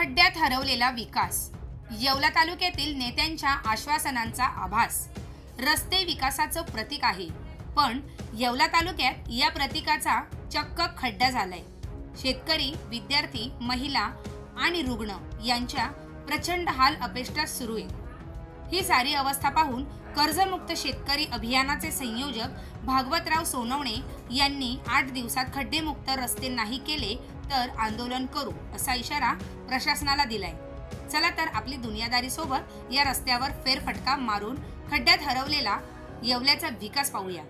खड्ड्यात हरवलेला विकास. येवला तालुक्यातील नेत्यांच्या आश्वासनांचा आभास. रस्ते विकासाचं प्रतीक आहे. पण येवला तालुक्यात या प्रतीकाचा चक्क खड्डा झालाय. शेतकरी विद्यार्थी महिला आणि रुग्ण यांच्या प्रचंड हाल अपेष्टा सुरू आहे. ही सारी अवस्था पाहून कर्जमुक्त शेतकरी अभियानाचे संयोजक भागवतराव सोनवणे यांनी आठ दिवसात खड्डेमुक्त रस्ते नाही केले तर आंदोलन करू असा इशारा प्रशासनाला दिलाय. चला तर आपली दुनियादारी सोबत या रस्त्यावर फेरफटका मारून खड्ड्यात हरवलेला येवल्याचा विकास पाहूया.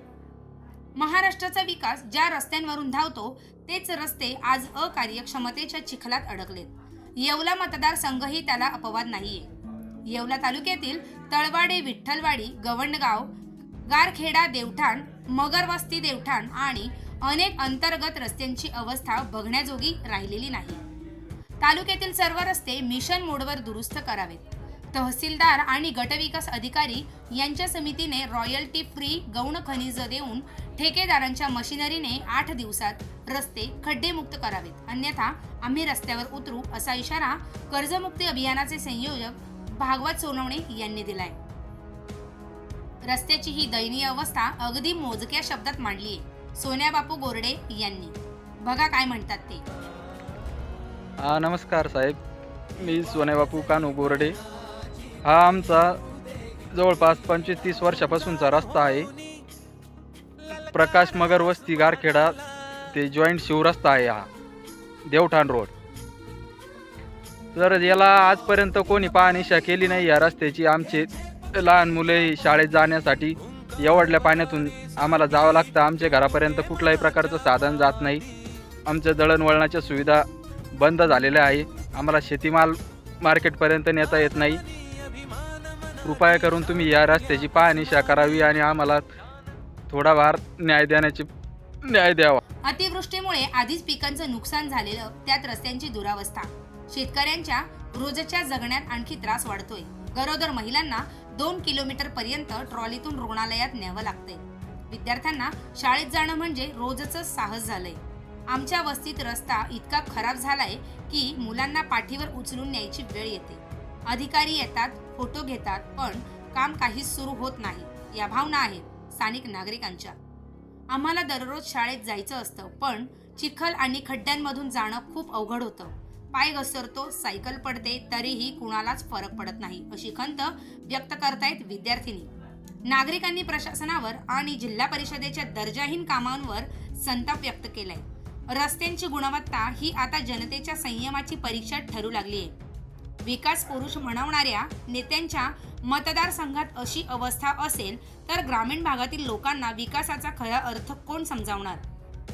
महाराष्ट्राचा विकास ज्या रस्त्यांवरून धावतो तेच रस्ते आज अकार्यक्षमतेच्या चिखलात अडकलेत. येवला मतदारसंघही त्याला अपवाद नाहीये. येवला तालुक्यातील तळवाडे विठ्ठलवाडी गवंडगाव गारखेडा देवठाण मगरवस्ती देवठाण आणि अनेक अंतर्गत रस्त्यांची अवस्था बघण्याजोगी राहिलेली नाही. तालुक्यातील सर्व रस्ते मिशन मोडवर दुरुस्त करावेत. तहसीलदार आणि गटविकास अधिकारी यांच्या समितीने रॉयल्टी फ्री गौण खनिज देऊन ठेकेदारांच्या मशिनरीने आठ दिवसात रस्ते खड्डेमुक्त करावेत. अन्यथा आम्ही रस्त्यावर उतरू असा इशारा कर्जमुक्ती अभियानाचे संयोजक भागवत सोनवणे यांनी दिलाय. रस्त्याची ही दयनीय अवस्था अगदी मोजक्या शब्दात मांडली आहे सोन्याबापू गोरडे यांनी. बघा काय म्हणतात ते. हा नमस्कार साहेब. मी सोन्याबापू कानू गोरडे. हा आमचा जवळपास पंचवीस तीस वर्षापासूनचा रस्ता आहे. प्रकाश मगर वस्ती गारखेडा ते जॉईंट शिवरस्ता आहे हा. देवठाण रोड. तर याला आजपर्यंत कोणी पाहनिशा केली नाही या रस्त्याची. आमचे लहान मुले शाळेत जाण्यासाठी एवढल्या पाण्यातून आम्हाला जावं लागतं. आमच्या घरापर्यंत कुठल्याही प्रकारचं साधन जात नाही. आमच्या दळणवळणाच्या सुविधा बंद झालेल्या आहे. आम्हाला शेतीमाल मार्केटपर्यंत नेता येत नाही. कृपया करून तुम्ही या रस्त्याची पाहणीशा करावी आणि आम्हाला थोडाफार न्याय देण्याची न्याय द्यावा. अतिवृष्टीमुळे आधीच पिकांचं नुकसान झालेलं त्यात रस्त्यांची दुरावस्था. शेतकऱ्यांच्या रोजच्या जगण्यात आणखी त्रास वाढतोय. गरोदर महिलांना दोन किलोमीटर पर्यंत ट्रॉलीतून रुग्णालयात न्यावं लागतंय. विद्यार्थ्यांना शाळेत जाणं म्हणजे रोजच साहस झालंय. आमच्या वस्तीत रस्ता इतका खराब झालाय की मुलांना पाठीवर उचलून न्यायची वेळ येते. अधिकारी येतात फोटो घेतात पण काम काहीच सुरू होत नाही. या भावना आहेत स्थानिक नागरिकांच्या. आम्हाला दररोज शाळेत जायचं असतं पण चिखल आणि खड्ड्यांमधून जाणं खूप अवघड होतं. पाय घसरतो सायकल पडते तरीही कुणालाच फरक पडत नाही अशी खंत व्यक्त करतायत विद्यार्थिनी. नागरिकांनी प्रशासनावर आणि जिल्हा परिषदेच्या दर्जाहीन कामांवर संताप व्यक्त केलाय. रस्त्यांची गुणवत्ता ही आता जनतेच्या संयमाची परीक्षा ठरू लागली आहे विकास पुरुष म्हणवणाऱ्या नेत्यांच्या मतदारसंघात अशी अवस्था असेल तर ग्रामीण भागातील लोकांना विकासाचा खरा अर्थ कोण समजावणार?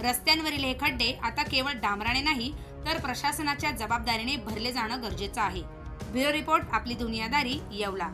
रस्त्यांवरील हे खड्डे आता केवळ डांबराने नाही तर प्रशासनाच्या जबाबदारीने भरले जाणं गरजेचं आहे. ब्युरो रिपोर्ट आपली दुनियादारी येवला.